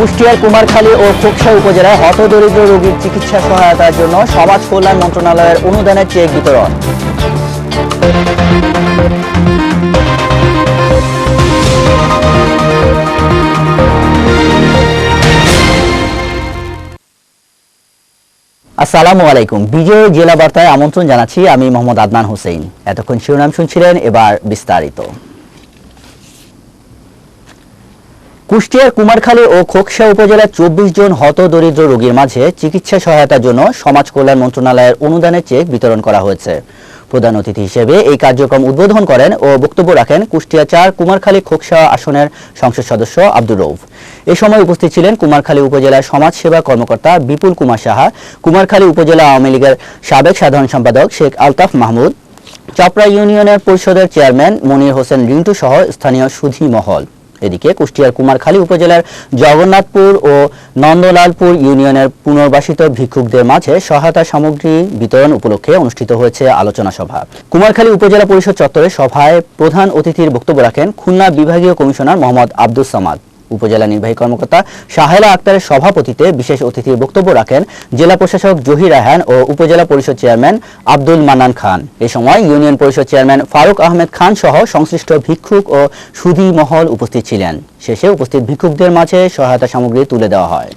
কুষ্টিয়ার কুমারখালী ও খোকসা উপজেলায় হতদরিদ্র রোগীর চিকিৎসা সহায়তার জন্য সমাজ কল্যাণ মন্ত্রণালয়ের অনুদানের চেক বিতরণ। আসসালামু আলাইকুম। বিজয় জেলা বার্তায় আমন্ত্রণ জানাচ্ছি আমি মোহাম্মদ আদনান হোসেন। এতক্ষণ শিরোনাম শুনছিলেন, এবার বিস্তারিত। কুষ্টিয়ার কুমারখালী ও খোকসা উপজেলার চব্বিশ জন হত দরিদ্র রোগীর মাঝে চিকিৎসা সহায়তার জন্য সমাজ কল্যাণ মন্ত্রণালয়ের অনুদানের চেক বিতরণ করা হয়েছে। প্রধান অতিথি হিসেবে এই কার্যক্রম উদ্বোধন করেন ও বক্তব্য রাখেন কুষ্টিয়া চার কুমারখালী খোকসা আসনের সংসদ সদস্য আব্দুর রৌফ এ সময় উপস্থিত ছিলেন কুমারখালী উপজেলার সমাজ সেবা কর্মকর্তা বিপুল কুমার সাহা, কুমারখালী উপজেলা আওয়ামী লীগের সাবেক সাধারণ সম্পাদক শেখ আলতাফ মাহমুদ, চাপড়া ইউনিয়নের পরিষদের চেয়ারম্যান মনির হোসেন রিন্টু সহ স্থানীয় সুধী মহল। এদিকে কুষ্টিয়ার কুমারখালী উপজেলার জগন্নাথপুর ও নন্দলালপুর ইউনিয়নের পুনর্বাসিত ভিক্ষুকদের মাঝে সহায়তা সামগ্রী বিতরণ উপলক্ষে অনুষ্ঠিত হয়েছে আলোচনা সভা। কুমারখালী উপজেলা পরিষদ চত্বরে সভায় প্রধান অতিথির বক্তব্য রাখেন খুলনা বিভাগীয় কমিশনার মোহাম্মদ আব্দুল সামাদ। উপজেলা নির্বাহী কর্মকর্তা সাহেলা আক্তারের সভাপতিতে বিশেষ অতিথির বক্তব্য রাখেন জেলা প্রশাসক জহির আহান ও উপজেলা পরিষদ চেয়ারম্যান আব্দুল মানান খান। এ সময় ইউনিয়ন পরিষদ চেয়ারম্যান ফারুক আহমেদ খান সহ সংশ্লিষ্ট ভিক্ষুক ও সুধী মহল উপস্থিত ছিলেন। শেষে উপস্থিত ভিক্ষুকদের মাঝে সহায়তা সামগ্রী তুলে দেওয়া হয়।